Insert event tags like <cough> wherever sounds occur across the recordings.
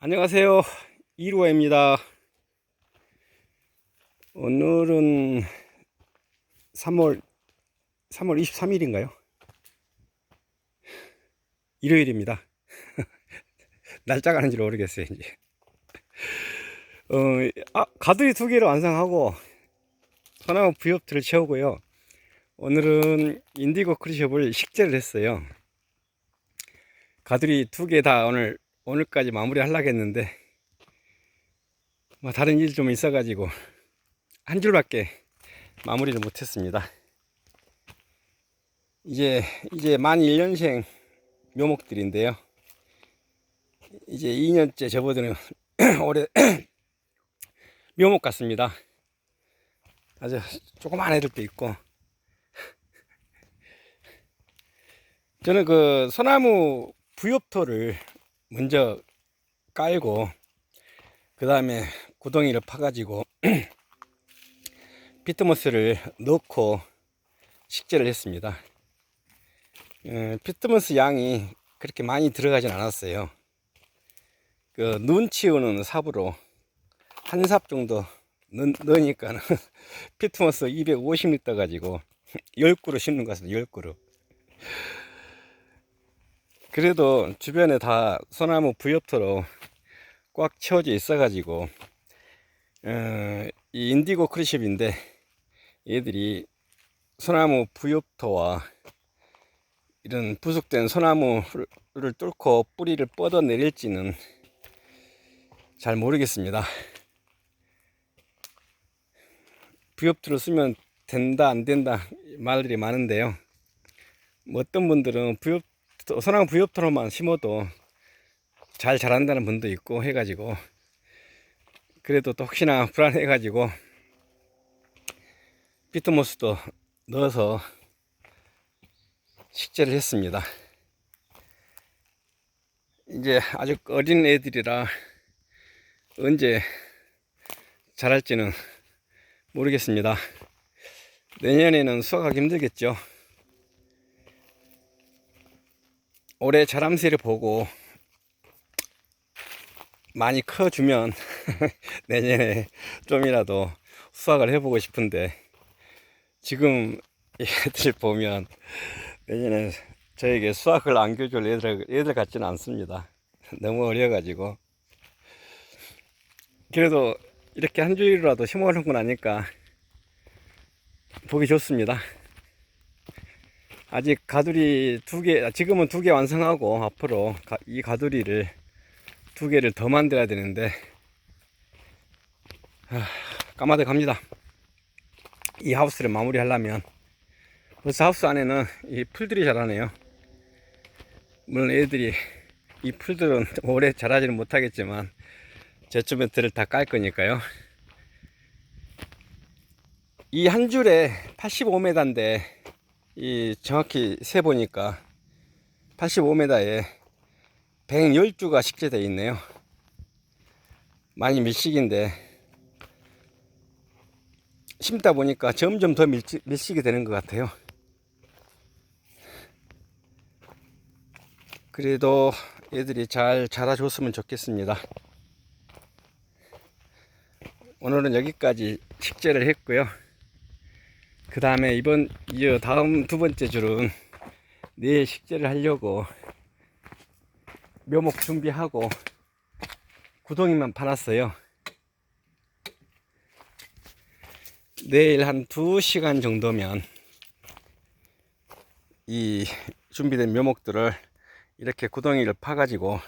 안녕하세요. 1호입니다. 오늘은 3월, 3월 23일인가요? 일요일입니다. <laughs> 날짜가 아는지 모르겠어요, 이제. 어, 아, 가두리 두 개를 완성하고, 소나무 부엽들을 채우고요. 오늘은 인디고 크리숍을 식재를 했어요. 가두리 두 개 다 오늘 오늘까지 마무리 하려고 했는데 뭐 다른 일 좀 있어가지고 한 줄밖에 마무리를 못했습니다. 이제 이제 만 1년생 묘목들인데요. 이제 2년째 접어드는 <clears throat> 올해 <clears throat> 묘목 같습니다. 아주 조그만 애들도 있고 저는 그 소나무 부엽토를 먼저 깔고 그 다음에 구덩이를 파가지고 <clears throat> 피트모스를 넣고 식재를 했습니다. 어, 피트모스 양이 그렇게 많이 들어가진 않았어요. 그 눈 치우는 삽으로 한 삽 정도 넣, 넣으니까 <laughs> 피트모스 250리터 가지고 10그루 심는 것 같습니다. 10그루. 그래도 주변에 다 소나무 부엽토로 꽉 채워져 있어가지고 어, 이 인디고 크리십인데 얘들이 소나무 부엽토와 이런 부숙된 소나무를 뚫고 뿌리를 뻗어 내릴지는 잘 모르겠습니다. 부엽토를 쓰면 된다 안 된다 말들이 많은데요. 뭐 어떤 분들은 부엽 소나무 부엽토로만 심어도 잘 자란다는 분도 있고 해가지고 그래도 또 혹시나 불안해가지고 피트모스도 넣어서 식재를 했습니다. 이제 아주 어린 애들이라 언제 자랄지는 모르겠습니다. 내년에는 수확하기 힘들겠죠. 올해 자람새를 보고 많이 커주면 <laughs> 내년에 좀이라도 수확을 해보고 싶은데 지금 <laughs> 얘들 보면 내년에 저에게 수확을 안겨줄 애들, 애들 같지는 않습니다. 너무 어려가지고. 그래도 이렇게 한 줄이라도 심어놓고 나니까 보기 좋습니다. 아직 가두리 두 개, 지금은 두 개 완성하고 앞으로 가, 이 가두리를 두 개를 더 만들어야 되는데 하, 까마득 합니다. 이 하우스를 마무리 하려면 벌써 하우스 안에는 이 풀들이 자라네요. 물론 애들이 이 풀들은 <laughs> 오래 자라지는 못하겠지만 들을 다깔 거니까요. 이 한 줄에 85m인데 이 정확히 세 보니까 85m에 110주가 식재되어 있네요. 많이 밀식인데 심다 보니까 점점 더 밀식, 밀식이 되는 것 같아요. 그래도 얘들이 잘 자라줬으면 좋겠습니다. 오늘은 여기까지 식재를 했고요. 그 다음에 이번 이 다음 두 번째 줄은 내일 식재를 하려고 묘목 준비하고 구덩이만 파놨어요. 내일 한 2시간 정도면 이 준비된 묘목들을 이렇게 구덩이를 파 가지고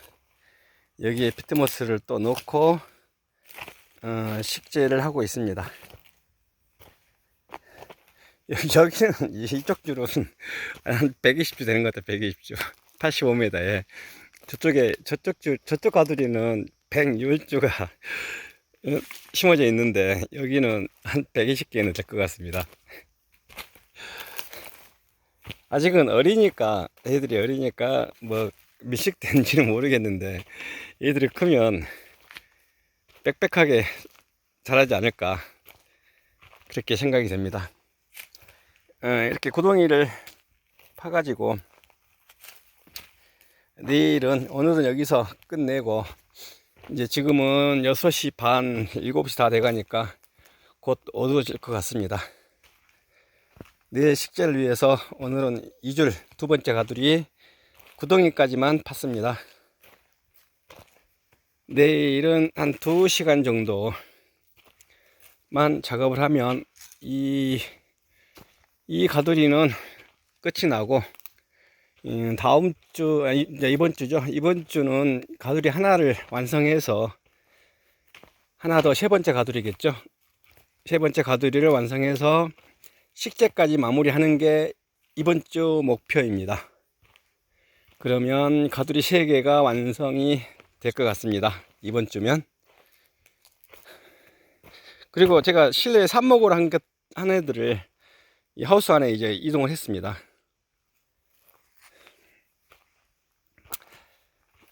여기에 피트모스를 또 넣고 어, 식재를 하고 있습니다. <laughs> 여기는 이쪽 줄은 한 120주 되는 것 같아 120주. 85m에 저쪽에 저쪽 줄 저쪽 가두리는 110주가 <laughs> 심어져 있는데 여기는 한 120개는 될 것 같습니다. 아직은 어리니까 애들이 어리니까 뭐 밀식된지는 모르겠는데 얘들이 크면 빽빽하게 자라지 않을까 그렇게 생각이 됩니다. 어, 이렇게 구덩이를 파가지고 내일은 오늘은 여기서 끝내고 이제 지금은 6시 반, 7시 다 돼가니까 곧 어두워질 것 같습니다. 내일 식재를 위해서 오늘은 2줄 두 번째 가두리 구덩이까지만 팠습니다. 내일은 한 2시간 정도만 작업을 하면 이, 이 가두리는 끝이 나고 음, 다음 주, 이번 주죠. 이번 주는 가두리 하나를 완성해서 하나 더 세 번째 가두리겠죠. 세 번째 가두리를 완성해서 식재까지 마무리하는 게 이번 주 목표입니다. 그러면 가두리 세 개가 완성이 될 것 같습니다. 이번 주면. 그리고 제가 실내 삽목을 한, 것- 한 애들을 이 하우스 안에 이제 이동을 했습니다.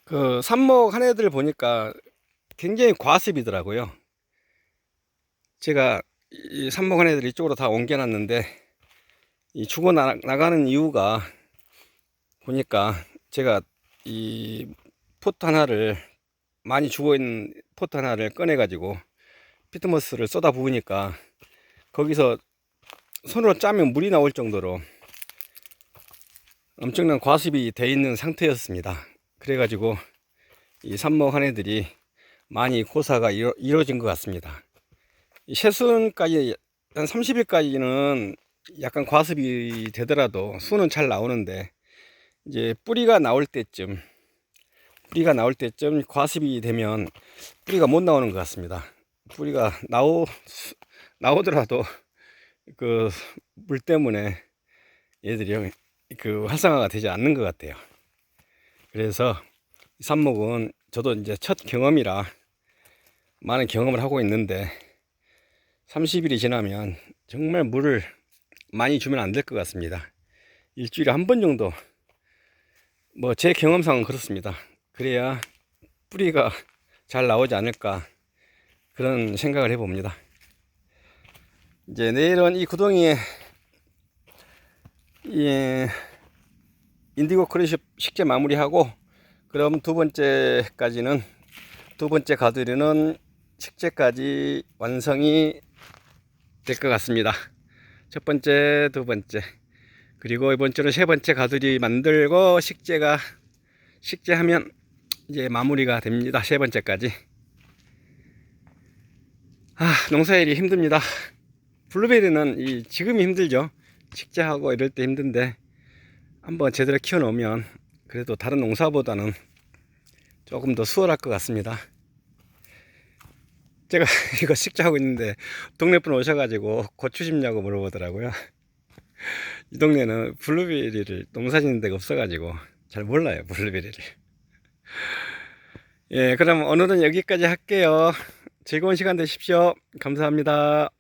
그 삽목 한 애들 보니까 굉장히 과습이더라고요. 제가 이 삽목 한 애들 이쪽으로 다 옮겨놨는데 이 죽어 나, 나가는 이유가 보니까 제가 이 포트 하나를 많이 죽어 있는 포트 하나를 꺼내 가지고 피트머스를 쏟아 부으니까 거기서 손으로 짜면 물이 나올 정도로 엄청난 과습이 돼 있는 상태였습니다. 그래가지고 이 삽목 한 애들이 많이 고사가 이루, 이루어진 것 같습니다. 이 새순까지 한 30일까지는 약간 과습이 되더라도 수는 잘 나오는데 이제 뿌리가 나올 때쯤 뿌리가 나올 때쯤 과습이 되면 뿌리가 못 나오는 것 같습니다. 뿌리가 나오 나오더라도 그 물 때문에 얘들이 그 활성화가 되지 않는 것 같아요. 그래서 이 삽목은 저도 이제 첫 경험이라 많은 경험을 하고 있는데 30일이 지나면 정말 물을 많이 주면 안 될 것 같습니다. 일주일에 한 번 정도 뭐 제 경험상은 그렇습니다. 그래야 뿌리가 잘 나오지 않을까 그런 생각을 해봅니다. 이제 내일은 이 구덩이에 이 인디고 크래시 식재 마무리하고 그럼 두 번째까지는 두 번째 가두리는 식재까지 완성이 될 것 같습니다. 첫 번째, 두 번째. 그리고 이번 주는 세 번째 가두리 만들고 식재가 식재하면 이제 마무리가 됩니다. 세 번째까지. 아, 농사일이 힘듭니다. 블루베리는 이 지금이 힘들죠. 식재하고 이럴 때 힘든데 한번 제대로 키워 놓으면 그래도 다른 농사보다는 조금 더 수월할 것 같습니다. 제가 <laughs> 이거 식재하고 있는데 동네 분 오셔가지고 고추 심냐고 물어보더라고요. <laughs> 이 동네는 블루베리를 농사 짓는 데가 없어가지고 잘 몰라요 블루베리를. <laughs> 예, 그럼 오늘은 여기까지 할게요. 즐거운 시간 되십시오. 감사합니다.